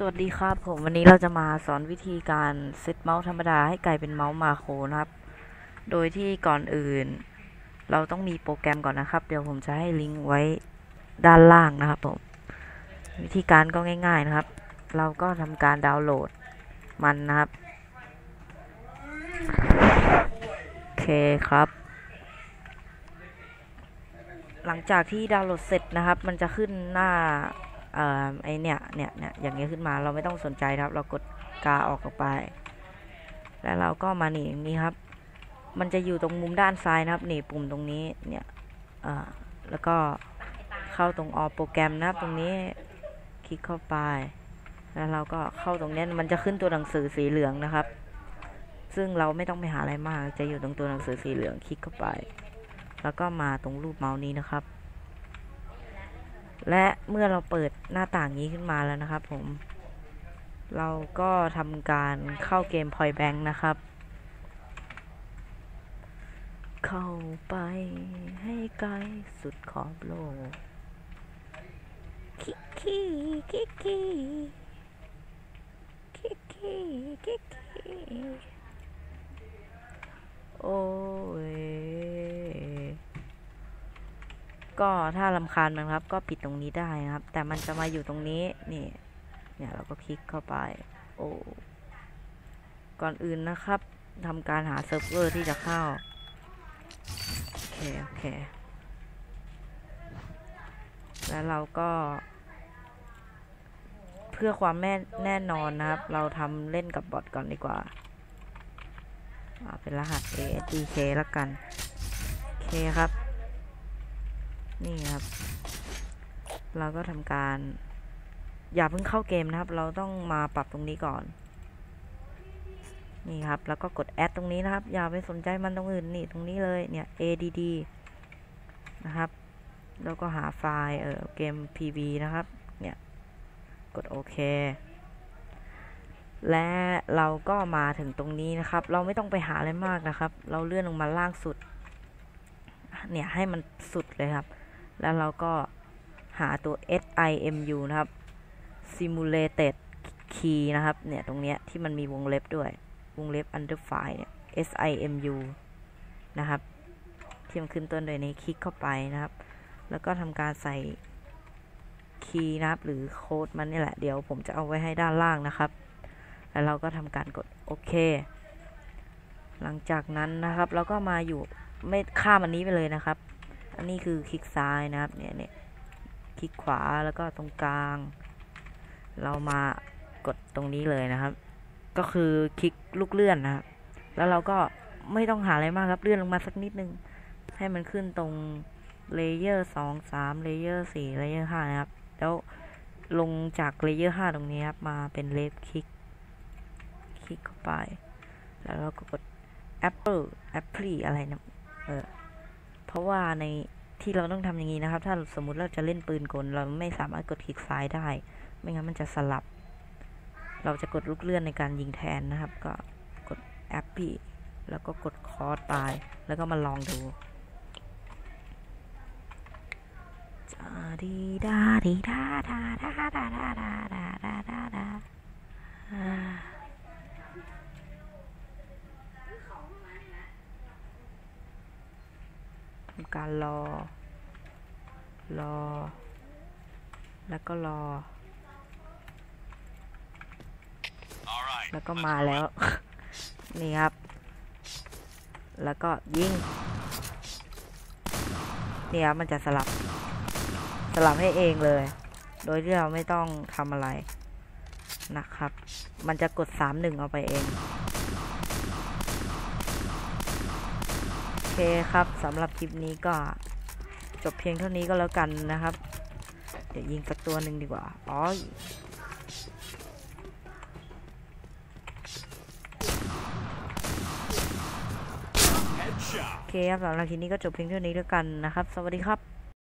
สวัสดีครับผมวันนี้เราจะมาสอนวิธีการเซตเมาส์ธรรมดาให้กลายเป็นเมาส์มาโครนะครับ โดยที่ก่อนอื่น เราต้องมีโปรแกรมก่อนนะครับ เดี๋ยวผมจะให้ลิงก์ไว้ด้านล่างนะครับผม วิธีการก็ง่ายๆนะครับ เราก็ทำการดาวน์โหลดมันนะครับโอเคครับ หลังจากที่ดาวน์โหลดเสร็จนะครับ มันจะขึ้นหน้า เอ่อไอเนี่ยเนี่ยเนี่ยอย่างเงี้ยขึ้นมาเราไม่ต้องสนใจครับ เรากดกาออกออกไป แล้วเราก็มาหนีอย่างนี้ครับ มันจะอยู่ตรงมุมด้านซ้ายนะครับนี่ปุ่มตรงนี้เนี่ยอ่าแล้วก็เข้าตรงออโปรแกรมนะตรงนี้คลิกเข้าไป แล้วเราก็เข้าตรงนี้มันจะขึ้นตัวหนังสือสีเหลืองนะครับ ซึ่งเราไม่ต้องไปหาอะไรมาก จะอยู่ตรงตัวหนังสือสีเหลืองคลิกเข้าไป แล้วก็มาตรงรูปเมาส์นี้นะครับ และเมื่อเราเปิดหน้าต่างนี้ขึ้นมาแล้วนะครับผม เราก็ทำการเข้าเกม Point Bank นะครับ เข้าไปให้ไกลสุดขอบโลกคิกคีคิกคีคิกคีคิกคีอ้ย ก็ถ้าลำคาญมันครับ ก็ปิดตรงนี้ได้นะครับ แต่มันจะมาอยู่ตรงนี้นี่ เนี่ยเราก็คลิกเข้าไป โอ้ก่อนอื่นนะครับทำการหาเซิร์ฟเวอร์ที่จะเข้า โอเค โอเค แล้วเราก็ เพื่อความแน่แน่นอนนะครับ เราทำเล่นกับบอทก่อนดีกว่าเอาเป็นรหัส ASDK แล้วกัน โอเคครับ นี่ครับ เราก็ทำการ อย่าเพิ่งเข้าเกมนะครับ เราต้องมาปรับตรงนี้ก่อน นี่ครับ แล้วก็กดแอดตรงนี้นะครับ อย่าไปสนใจมันตรงอื่นนี่ตรงนี้เลยเนี่ย add นะครับ แล้วก็หาไฟล์เออเกม pv นะครับ เนี่ย กดโอเคและเราก็มาถึงตรงนี้นะครับ เราไม่ต้องไปหาอะไรมากนะครับ เราเลื่อนลงมาล่างสุด เนี่ยให้มันสุดเลยครับ แล้วเราก็หาตัว simu นะครับ simulated key นะครับ เนี่ย ตรงเนี้ยที่มันมีวงเล็บด้วย วงเล็บ under file เนี่ย simu นะครับที่มันขึ้นต้นโดยในคลิกเข้าไปนะครับ แล้วก็ทำการใส่คีย์นะครับ หรือโค้ดมันนี่แหละ เดี๋ยวผมจะเอาไว้ให้ด้านล่างนะครับ แล้วเราก็ทำการกดโอเค หลังจากนั้นนะครับ เราก็มาอยู่ไม่ข้ามอันนี้ไปเลยนะครับ อันนี้คือคลิกซ้ายนะครับเนี่ยเนี่ยคลิกขวาแล้วก็ตรงกลาง เรามากดตรงนี้เลยนะครับ ก็คือคลิกลูกเลื่อนนะครับ แล้วเราก็ไม่ต้องหาอะไรมากครับเลื่อนลงมาสักนิดนึง ให้มันขึ้นตรงเลเยอร์สองสามเลเยอร์สี่เลเยอร์ห้านะครับ แล้วลงจากเลเยอร์ห้าตรงนี้ครับมาเป็นเลฟคลิกคลิกเข้าไป แล้วเราก็กด Apple Apple อะไรนะเออ เพราะว่าในที่เราต้องทำอย่างนี้นะครับ ถ้าสมมุติเราจะเล่นปืนกล เราไม่สามารถกดคลิกซ้ายได้ ไม่งั้นมันจะสลับ เราจะกดลูกเลื่อนในการยิงแทนนะครับ ก็กด Apple แล้วก็กดคอร์สไปแล้วก็มาลองดูจาดีดาดีดาดาดาดาดาดาดาดาดาดาอ่า ทำการรอ รอ แล้วก็รอ แล้วก็มาแล้ว นี่ครับ แล้วก็ยิงนี่ครับมันจะสลับ สลับให้เองเลย โดยที่เราไม่ต้องทำอะไรนะครับ มันจะกดสามหนึ่งเอาไปเอง โอ เคครับสำหรับคลิปนี้ก็จบเพียงเท่านี้ก็แล้วกันนะครับ เดี๋ยวยิงสักตัวหนึ่งดีกว่า อ๋อโอเคครับสำหรับคลิปนี้ก็จบเพียงเท่านี้แล้วกันนะครับ สวัสดีครับ